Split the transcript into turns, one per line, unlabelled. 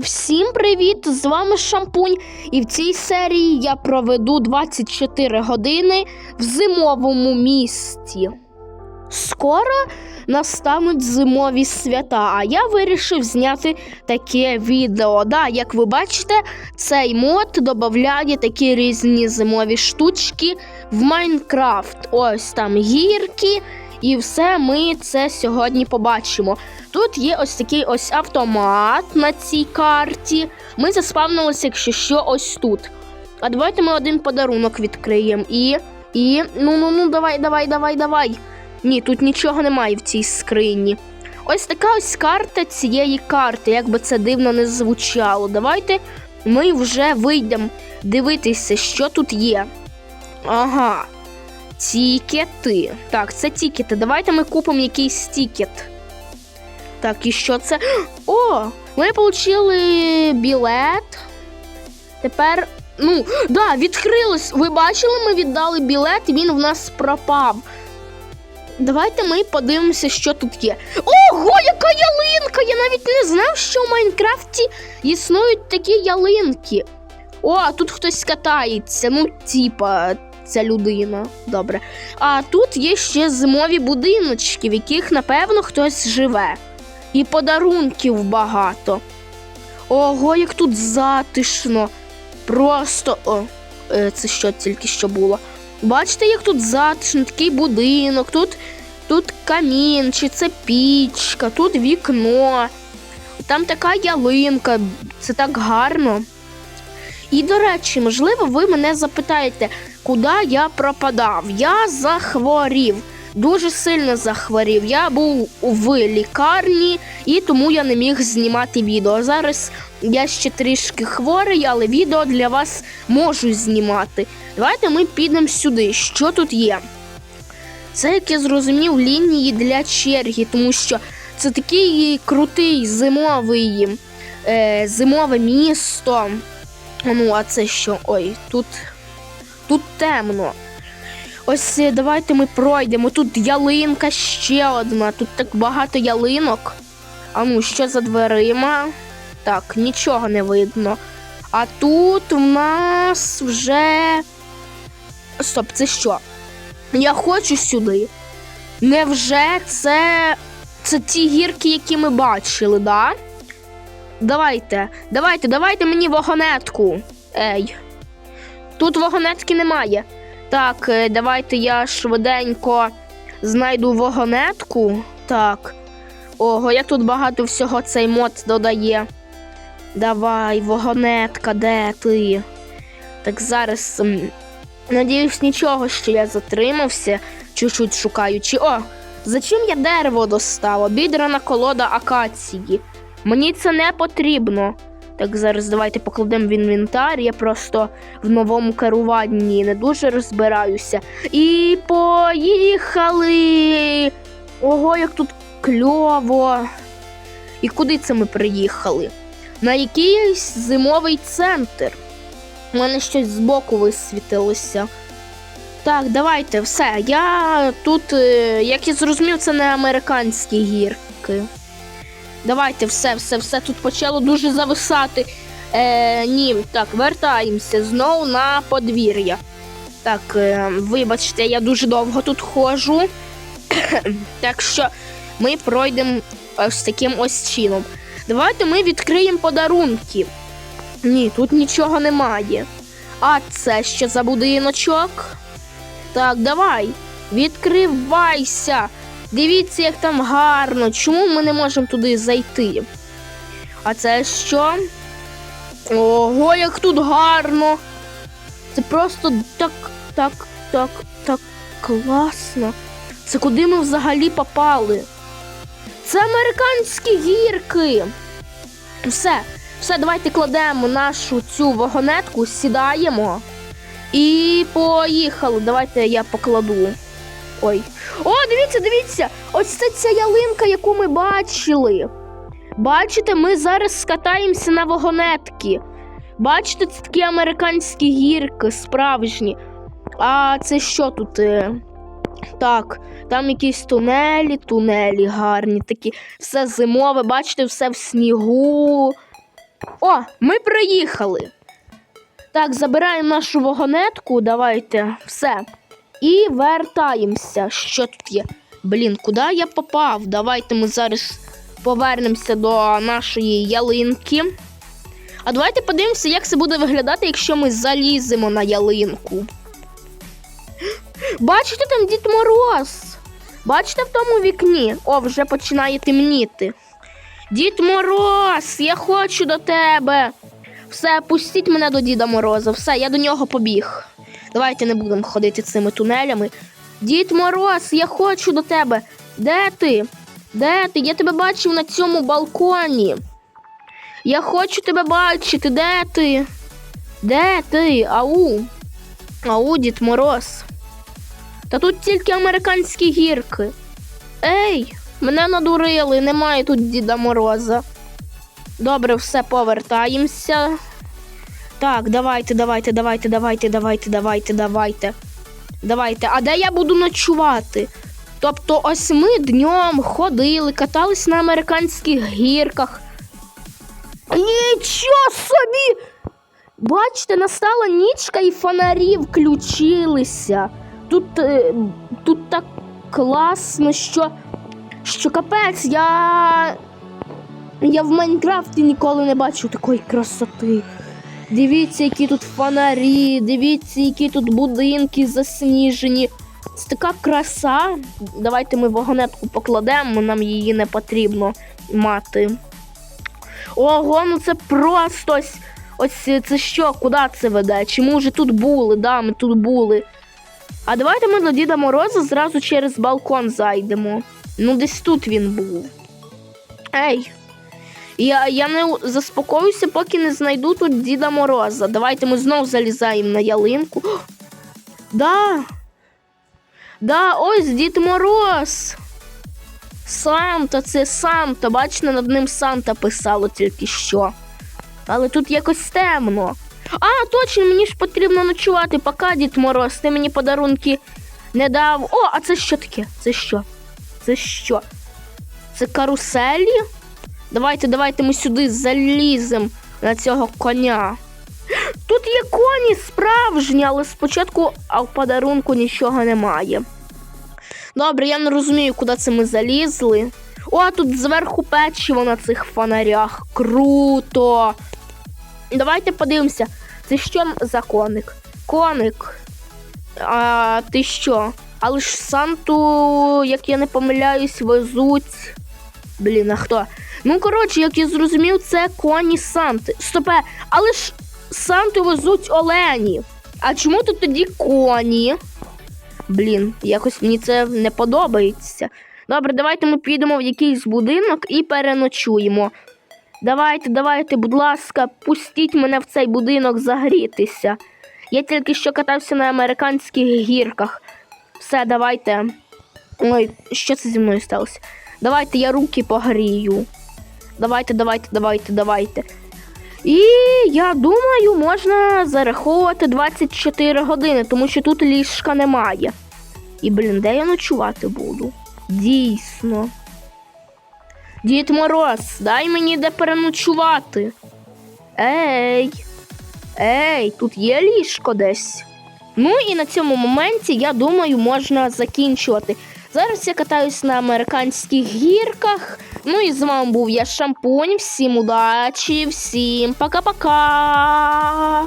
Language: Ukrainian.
Всім привіт! З вами Шампунь, і в цій серії я проведу 24 години в зимовому місті. Скоро настануть зимові свята, а я вирішив зняти таке відео. Да, як ви бачите, цей мод додає такі різні зимові штучки в Майнкрафт. Ось там гірки, і все ми це сьогодні побачимо. Тут є ось такий ось автомат на цій карті. Ми заспавнилися, якщо що, ось тут. А давайте ми один подарунок відкриємо. І. І. Ну ну ну, давай, давай, давай, давай. Ні, тут нічого немає в цій скрині. Ось така ось карта цієї карти, як би це дивно не звучало. Давайте ми вже вийдемо дивитися, що тут є. Ага. Тікети. Так, це тікети. Давайте ми купимо якийсь тікет. Так, і що це? О! Ми отримали білет. Тепер, ну, да, відкрилось. Ви бачили, ми віддали білет, і він в нас пропав. Давайте ми подивимося, що тут є. Ого, яка ялинка! Я навіть не знав, що в Майнкрафті існують такі ялинки. О, тут хтось катається. Ну, типа, ця людина. Добре. А тут є ще зимові будиночки, в яких, напевно, хтось живе. І подарунків багато. Ого, як тут затишно. Просто. О, е, це що тільки що було. Бачите, як тут затишно, такий будинок, тут, тут камін, чи це пічка, тут вікно, там така ялинка, це так гарно. І, до речі, можливо, ви мене запитаєте, куди я пропадав? Я захворів, дуже сильно захворів. Я був в лікарні і тому я не міг знімати відео. Зараз я ще трішки хворий, але відео для вас можу знімати. Давайте ми підемо сюди. Що тут є? Це, як я зрозумів, лінії для черги, тому що це такий крутий зимовий е, зимове місто. Ну, а це що? Ой, тут, тут темно. Ось е, давайте ми пройдемо. Тут ялинка ще одна. Тут так багато ялинок. А ну, що за дверима? Так, нічого не видно. А тут в нас вже. Стоп, це що? Я хочу сюди. Невже це. Це ті гірки, які ми бачили, да? Давайте, давайте, давайте мені вагонетку. Ей. Тут вагонетки немає. Так, е, давайте я швиденько знайду вагонетку. Так. Ого, як тут багато всього цей мод додає. Давай, вагонетка, де ти? Так зараз. Надіюсь, нічого, що я затримався, чуть-чуть шукаючи. О, зачем я дерево достав? Обідрана колода акації. Мені це не потрібно. Так, зараз давайте покладемо в інвентар. Я просто в новому керуванні не дуже розбираюся. І поїхали. Ого, як тут кльово. І куди це ми приїхали? На якийсь зимовий центр. У мене щось збоку висвітилося. Так, давайте, все. Я тут, е, як я зрозумів, це не американські гірки. Давайте, все, все, все тут почало дуже зависати. Е, ні, так, вертаємося знову на подвір'я. Так, е, вибачте, я дуже довго тут ходжу. так що ми пройдемо ось таким ось чином. Давайте ми відкриємо подарунки. Ні, тут нічого немає. А це що за будиночок? Так, давай. Відкривайся. Дивіться, як там гарно. Чому ми не можемо туди зайти? А це що? Ого, як тут гарно. Це просто так, так, так, так класно. Це куди ми взагалі попали? Це американські гірки. Все, все, давайте кладемо нашу цю вагонетку, сідаємо і поїхали. Давайте я покладу. Ой. О, дивіться, дивіться! Ось це ця ялинка, яку ми бачили. Бачите, ми зараз скатаємося на вагонетки. Бачите, це такі американські гірки, справжні. А це що тут? е? Так, там якісь тунелі, тунелі гарні такі. Все зимове, бачите, все в снігу. О, ми приїхали. Так, забираємо нашу вагонетку, давайте, все. І вертаємося. Що тут є? Блін, куди я попав? Давайте ми зараз повернемося до нашої ялинки. А давайте подивимося, як це буде виглядати, якщо ми заліземо на ялинку. Бачите там Дід Мороз? Бачите в тому вікні? О, вже починає темніти. Дід Мороз, я хочу до тебе. Все, пустіть мене до Діда Мороза. Все, я до нього побіг. Давайте не будемо ходити цими тунелями. Дід Мороз, я хочу до тебе. Де ти? Де ти? Я тебе бачив на цьому балконі. Я хочу тебе бачити. Де ти? Де ти? Ау? Ау, Дід Мороз. Та тут тільки американські гірки. Ей, мене надурили, немає тут Діда Мороза. Добре, все повертаємося. Так, давайте, давайте, давайте, давайте, давайте, давайте, давайте. Давайте. А де я буду ночувати? Тобто, ось ми днем ходили, катались на американських гірках. Нічого собі! Бачите, настала нічка і фонарі включилися. Тут, е, тут так класно, що, що капець, я. Я в Майнкрафті ніколи не бачив такої красоти. Дивіться, які тут фонарі, дивіться, які тут будинки засніжені. Це така краса. Давайте ми вагонетку покладемо, нам її не потрібно мати. Ого, ну це просто ось, це що, куди це веде? Чи ми вже тут були? Да, ми тут були. А давайте ми до Діда Мороза зразу через балкон зайдемо. Ну, десь тут він був. Ей. Я, я не заспокоюся, поки не знайду тут Діда Мороза. Давайте ми знов залізаємо на ялинку. О, да. Да, ось Дід Мороз. Санта, це Санта. Бачите, над ним Санта писало тільки що. Але тут якось темно. А, точно, мені ж потрібно ночувати, пока Дід Мороз, ти мені подарунки не дав. О, а це що таке? Це що? Це що? Це каруселі? Давайте, давайте ми сюди заліземо на цього коня. Тут є коні справжні, але спочатку а в подарунку нічого немає. Добре, я не розумію, куди це ми залізли. О, тут зверху печиво на цих фонарях. Круто! Давайте подивимося, це що за коник? Коник. А ти що? Але ж Санту, як я не помиляюсь, везуть. Блін, а хто? Ну, коротше, як я зрозумів, це коні Санти. Стопе, але ж Санту везуть олені. А чому тут тоді коні? Блін, якось мені це не подобається. Добре, давайте ми підемо в якийсь будинок і переночуємо. Давайте, давайте, будь ласка, пустіть мене в цей будинок загрітися. Я тільки що катався на американських гірках. Все, давайте. Ой, що це зі мною сталося? Давайте я руки погрію. Давайте, давайте, давайте, давайте. І я думаю, можна зараховувати 24 години, тому що тут ліжка немає. І, блін, де я ночувати буду? Дійсно. Дід Мороз, дай мені де переночувати. Ей. Ей, тут є ліжко десь. Ну і на цьому моменті, я думаю, можна закінчувати. Зараз я катаюсь на американських гірках. Ну і з вами був я Шампунь. Всім удачі, всім пока-пока.